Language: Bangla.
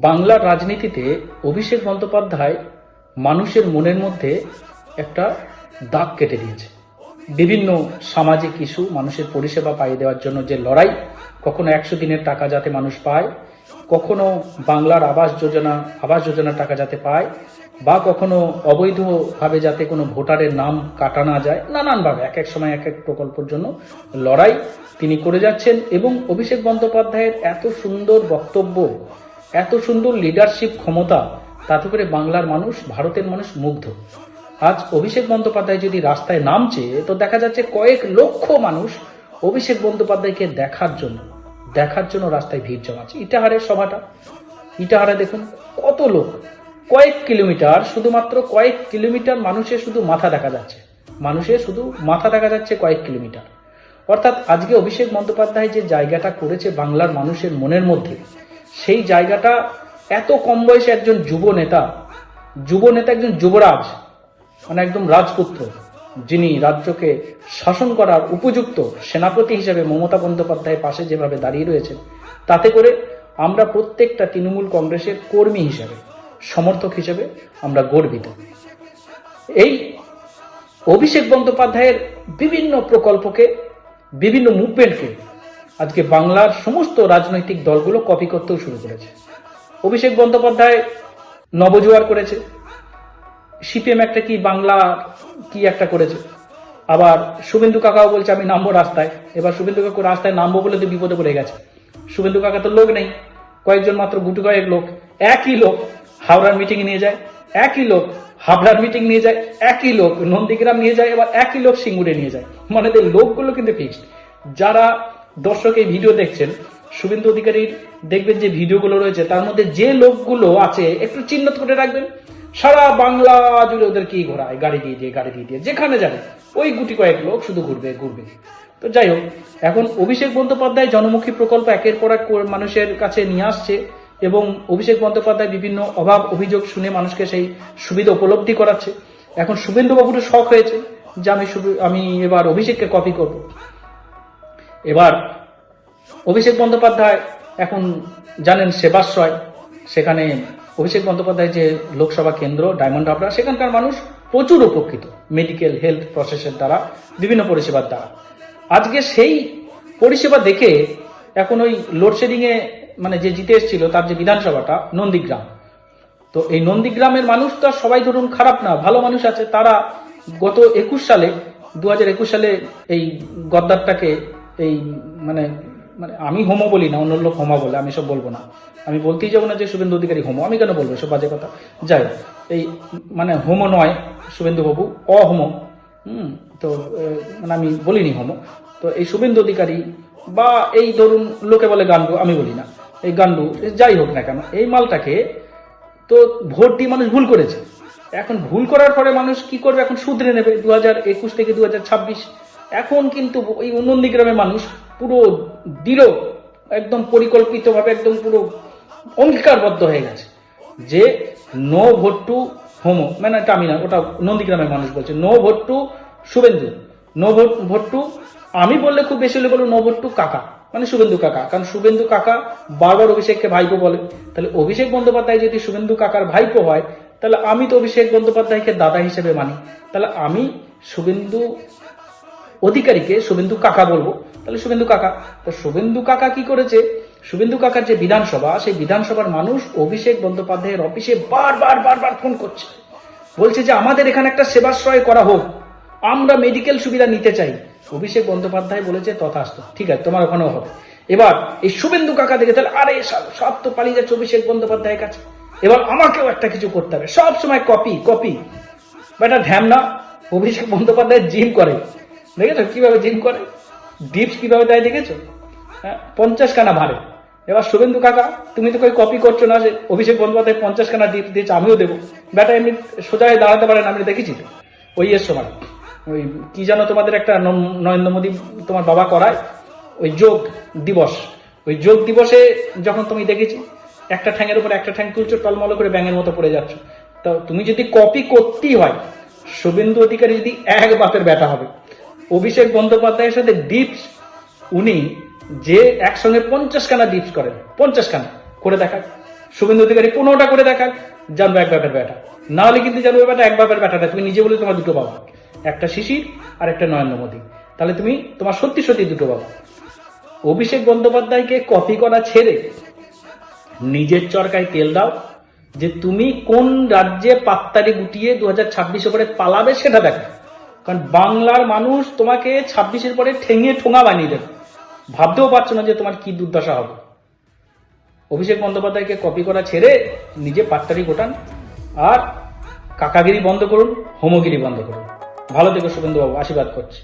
বাংলার রাজনীতিতে অভিষেক বন্দ্যোপাধ্যায় মানুষের মনের মধ্যে একটা দাগ কেটে দিয়েছে। বিভিন্ন সামাজিক ইস্যু মানুষের পরিষেবা পাইয়ে দেওয়ার জন্য যে লড়াই, কখনো একশো দিনের টাকা যাতে মানুষ পায়, কখনো বাংলার আবাস যোজনা, আবাস যোজনার টাকা যাতে পায়, বা কখনো অবৈধভাবে যাতে কোনো ভোটারের নাম কাটা না যায়, নানানভাবে, এক এক সময় এক এক প্রকল্পের জন্য লড়াই তিনি করে যাচ্ছেন এবং অভিষেক বন্দ্যোপাধ্যায়ের এত সুন্দর বক্তব্য এত সুন্দর লিডারশিপ ক্ষমতা, তাতে করে বাংলার মানুষ, ভারতের মানুষ মুগ্ধ। আজ অভিষেক বন্দ্যোপাধ্যায় যদি রাস্তায় নামছে, তো দেখা যাচ্ছে কয়েক লক্ষ মানুষ অভিষেক বন্দ্যোপাধ্যায়কে দেখার জন্য দেখার জন্য রাস্তায় ভিড় জমাচ্ছে। ইটাহারের সভাটা, ইটাহারে দেখুন কত লোক। কয়েক কিলোমিটার, শুধুমাত্র কয়েক কিলোমিটার মানুষের শুধু মাথা দেখা যাচ্ছে। মানুষের শুধু মাথা দেখা যাচ্ছে কয়েক কিলোমিটার। অর্থাৎ আজকে অভিষেক বন্দ্যোপাধ্যায় যে জায়গাটা করেছে বাংলার মানুষের মনের মধ্যে সেই জায়গাটা এত কম বয়সে একজন যুব নেতা যুব নেতা একজন যুবরাজ মানে একদম রাজপুত্র, যিনি রাজ্যকে শাসন করার উপযুক্ত সেনাপতি হিসেবে মমতা বন্দ্যোপাধ্যায়ের পাশে যেভাবে দাঁড়িয়ে রয়েছেন, তাতে করে আমরা প্রত্যেকটা তৃণমূল কংগ্রেসের কর্মী হিসেবে, সমর্থক হিসেবে আমরা গর্বিত। এই অভিষেক বন্দ্যোপাধ্যায়ের বিভিন্ন প্রকল্পকে, বিভিন্ন মুভমেন্টকে আজকে বাংলার সমস্ত রাজনৈতিক দলগুলো কপি করতেও শুরু করেছে। অভিষেক বন্দ্যোপাধ্যায় নবজোয়ার করেছে। সিপিএম একটা কি বাংলা কি একটা করেছে। আবার শুভেন্দু কাকাও বলছে, আমি নামবো রাস্তায়। এবার শুভেন্দু কাকু রাস্তায় নামবো বলে তো বিপদে পড়ে গেছে। শুভেন্দু কাকা তো লোক নেই। কয়েকজন মাত্র গুটু কয়েক লোক। একই লোক হাওড়ার মিটিং নিয়ে যায়, একই লোক হাবড়ার মিটিং নিয়ে যায়, একই লোক নন্দীগ্রাম নিয়ে যায়, এবার একই লোক সিঙ্গুরে নিয়ে যায়। মানে লোকগুলো কিন্তু ফিক্সড যারা দর্শক এই ভিডিও দেখছেন, শুভেন্দু অধিকারীর দেখবেন যে ভিডিওগুলো রয়েছে, তার মধ্যে যে লোকগুলো আছে, একটু চিহ্নিত করে রাখবেন। সারা বাংলা জুড়ে ওদের কি ঘোরায় গাড়ি দিয়ে দিয়ে, গাড়ি দিয়ে দিয়ে, যেখানে যাবে, ওই গুটি কয়েক লোক শুধু ঘুরবে ঘুরবে। তো যাই হোক, এখন অভিষেক বন্দ্যোপাধ্যায় জনমুখী প্রকল্প একের পর এক মানুষের কাছে নিয়ে আসছে এবং অভিষেক বন্দ্যোপাধ্যায় বিভিন্ন অভাব অভিযোগ শুনে মানুষকে সেই সুবিধা উপলব্ধি করাচ্ছে। এখন শুভেন্দুবাবুরও শখ হয়েছে যে আমি আমি এবার অভিষেককে কপি করব। এবার অভিষেক বন্দ্যোপাধ্যায় এখন জানেন সেবাশ্রয়। সেখানে অভিষেক বন্দ্যোপাধ্যায় যে লোকসভা কেন্দ্র, ডায়মন্ড হাবড়া সেখানকার মানুষ প্রচুর উপকৃত মেডিকেল হেলথ প্রসেসের দ্বারা, বিভিন্ন পরিষেবার দ্বারা। আজকে সেই পরিষেবা দেখে এখন ওই লোডশেডিংয়ে মানে যে জিতে এসেছিল তার যে বিধানসভাটা, নন্দীগ্রাম। তো এই নন্দীগ্রামের মানুষ তো সবাই ধরুন খারাপ না, ভালো মানুষ আছে। তারা গত একুশ সালে, দু হাজার একুশ সালে এই গদ্দারটাকে এই মানে মানে আমি হোমো বলি না, অন্য লোক হোমা বলে, আমি সব বলব না। আমি বলতেই যাব না যে শুভেন্দু অধিকারী হোমো আমি কেন বলব? সব বাজে কথা। যাই এই মানে হোমো নয়, শুভেন্দু বাবু অহোমো হুম, তো মানে আমি বলিনি হোমো তো এই শুভেন্দু অধিকারী বা এই ধরুন লোকে বলে গান্ডু আমি বলি না। এই গান্ডু যাই হোক না কেন, এই মালটাকে তো ভোট দিয়ে মানুষ ভুল করেছে। এখন ভুল করার পরে মানুষ কি করবে? এখন শুধরে নেবে। দু হাজার একুশ থেকে দু হাজার ছাব্বিশ এখন কিন্তু ওই নন্দীগ্রামের মানুষ পুরো দৃঢ়, একদম পরিকল্পিতভাবে একদম পুরো অঙ্গীকারবদ্ধ হয়ে গেছে যে নো ভোট টু হোমো মানে এটা আমি না, ওটা নন্দীগ্রামের মানুষ বলছে, no vote to Suvendu no vote vote to আমি বললে খুব বেশি হলে বলব, নো ভোট টু কাকা মানে শুভেন্দু কাকা, কারণ শুভেন্দু কাকা বারবার অভিষেককে ভাইপো বলে। তাহলে অভিষেক বন্দ্যোপাধ্যায় যদি শুভেন্দু কাকার ভাইপো হয়, তাহলে আমি তো অভিষেক বন্দ্যোপাধ্যায়কে দাদা হিসেবে মানি। তাহলে আমি শুভেন্দু অধিকারীকে শুভেন্দু কাকা বলব। তাহলে শুভেন্দু কাকা। তো শুভেন্দু কাকা কি করেছে? শুভেন্দু কাকার যে বিধানসভা, সেই বিধানসভার মানুষ অভিষেক বন্দ্যোপাধ্যায়ের অফিসে বারবার বারবার ফোন করছে। বলছে যে আমাদের এখানে একটা সেবাশ্রয় করা হোক। আমরা মেডিকেল সুবিধা নিতে চাই। অভিষেক বন্দ্যোপাধ্যায় বলেছে, তথাস্ত। ঠিক আছে, তোমার ওখানেও হবে। এবার এই শুভেন্দু কাকা দেখে তাহলে, আরে, সব তো পালিয়ে যাচ্ছে অভিষেক বন্দ্যোপাধ্যায়ের কাছে। এবার আমাকেও একটা কিছু করতে হবে। সব সময় কপি কপি। বেটা ঢ্যামনা অভিষেক বন্দ্যোপাধ্যায় জিম করে। দেখেছ কীভাবে জিম করে? ডিপস কীভাবে দেয় দেখেছ? হ্যাঁ পঞ্চাশ খানা ভারে। এবার শুভেন্দু কাকা, তুমি তো কই কপি করছ না যে অভিষেক বন্দ্যোপাধ্যায় পঞ্চাশ খানা ডিপ দিয়েছে, আমিও দেবো। ব্যাটা এমনি সোজা দাঁড়াতে পারেন আমি দেখেছি তো। ওই এর সময়। ওই কি জানো তোমাদের একটা নরেন্দ্র মোদী তোমার বাবা করায়? ওই যোগ দিবস। ওই যোগ দিবসে যখন তুমি দেখেছি, একটা ঠ্যাঙের উপর একটা ঠ্যাং তুলছো, টলমল করে ব্যাঙের মতো পড়ে যাচ্ছ। তো তুমি যদি কপি করতেই হয়, শুভেন্দু অধিকারী যদি এক বাপের ব্যাটা হবে অভিষেক বন্দ্যোপাধ্যায়ের সাথে ডিপস উনি যে একসঙ্গে পঞ্চাশ খানা ডিপস করেন পঞ্চাশ খানা করে দেখাক শুভেন্দু অধিকারী পনেরোটা করে দেখাক জানব এক ব্যাপার ব্যাটা। না হলে কিন্তু জানব ব্যাপারটা এক ব্যাপার ব্যাটাটা, তুমি নিজে বলে তোমার দুটো বাবা। একটা শিশির আর একটা নরেন্দ্র মোদী তাহলে তুমি তোমার সত্যি সত্যি দুটো বাবা। অভিষেক বন্দ্যোপাধ্যায়কে কপি করা ছেড়ে নিজের চরকায় তেল দাও যে তুমি কোন রাজ্যে পাত্তারি গুটিয়ে দু হাজার ছাব্বিশে পরে পালাবে সেটা দেখো কারণ বাংলার মানুষ তোমাকে ছাব্বিশের পরে ঠেঙে ঠোঙা বানিয়ে দেবে। ভাবতেও পারছ না যে তোমার কি দুর্দশা হবে। অভিষেক বন্দ্যোপাধ্যায়কে কপি করা ছেড়ে নিজে পাত্তারি গোটান আর কাকাগিরি বন্ধ করুন, হোমগিরি বন্ধ করুন। ভালো থেকো শুভেন্দুবাবু আশীর্বাদ করছি।